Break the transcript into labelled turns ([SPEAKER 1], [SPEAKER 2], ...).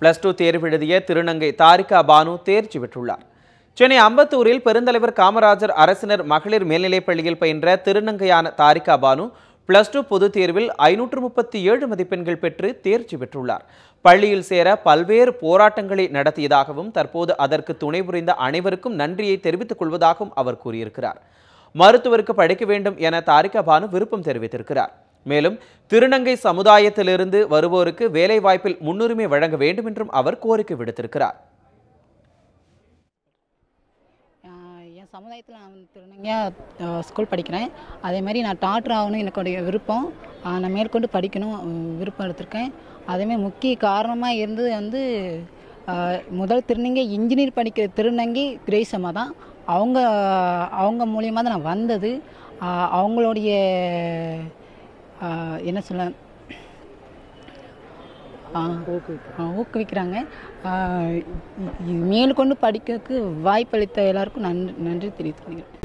[SPEAKER 1] Plus two தேர்வு எழுதிய திருநங்கை தாரிகா பானு தேர்ச்சி பெற்றுள்ளார். சென்னை அம்பத்தூரில் பெருந்தலைவர் காமராஜர் அரசினர் மகளிர் மேல்நிலைப் பள்ளியில் பயின்ற திருநங்கையான தாரிகா பானு பிளஸ் டூ பொதுத் தேர்வில் ஐநூற்று முப்பத்தி ஏழு மதிப்பெண்கள் பெற்று தேர்ச்சி பெற்றுள்ளார். பள்ளியில் சேர பல்வேறு போராட்டங்களை நடத்தியதாகவும் தற்போது அதற்கு துணை புரிந்த அனைவருக்கும் நன்றியை தெரிவித்துக் கொள்வதாகவும் அவர் கூறியிருக்கிறார். மருத்துவருக்கு படிக்க வேண்டும் என தாரிகா பானு விருப்பம் தெரிவித்திருக்கிறார். மேலும் திருநங்கை சமுதாயத்திலிருந்து வருவோருக்கு வேலைவாய்ப்பில் முன்னுரிமை வழங்க வேண்டும் என்றும் அவர் கோரிக்கை விடுத்திருக்கிறார்.
[SPEAKER 2] என் சமுதாயத்தில் நான் திருநங்கையாக ஸ்கூல் படிக்கிறேன். அதே மாதிரி நான் டாக்டர் ஆகணும் எனக்குடைய விருப்பம். நான் மேற்கொண்டு படிக்கணும் விருப்பம் எடுத்திருக்கேன். அதேமாதிரி முக்கிய காரணமாக இருந்தது வந்து முதல் திருநங்கை இன்ஜினியர் படிக்கிற திருநங்கை கிரேஸ் தான். அவங்க அவங்க மூலியமாக தான் நான் வந்தது. அவங்களுடைய என்ன சொல்ல? ஊக்குவிக்கிறாங்க. மேலும் கொண்டு படிக்கிறதுக்கு வாய்ப்பளித்த எல்லாருக்கும் நன்றி நன்றி தெரிவித்துக் கொள்கிறேன்.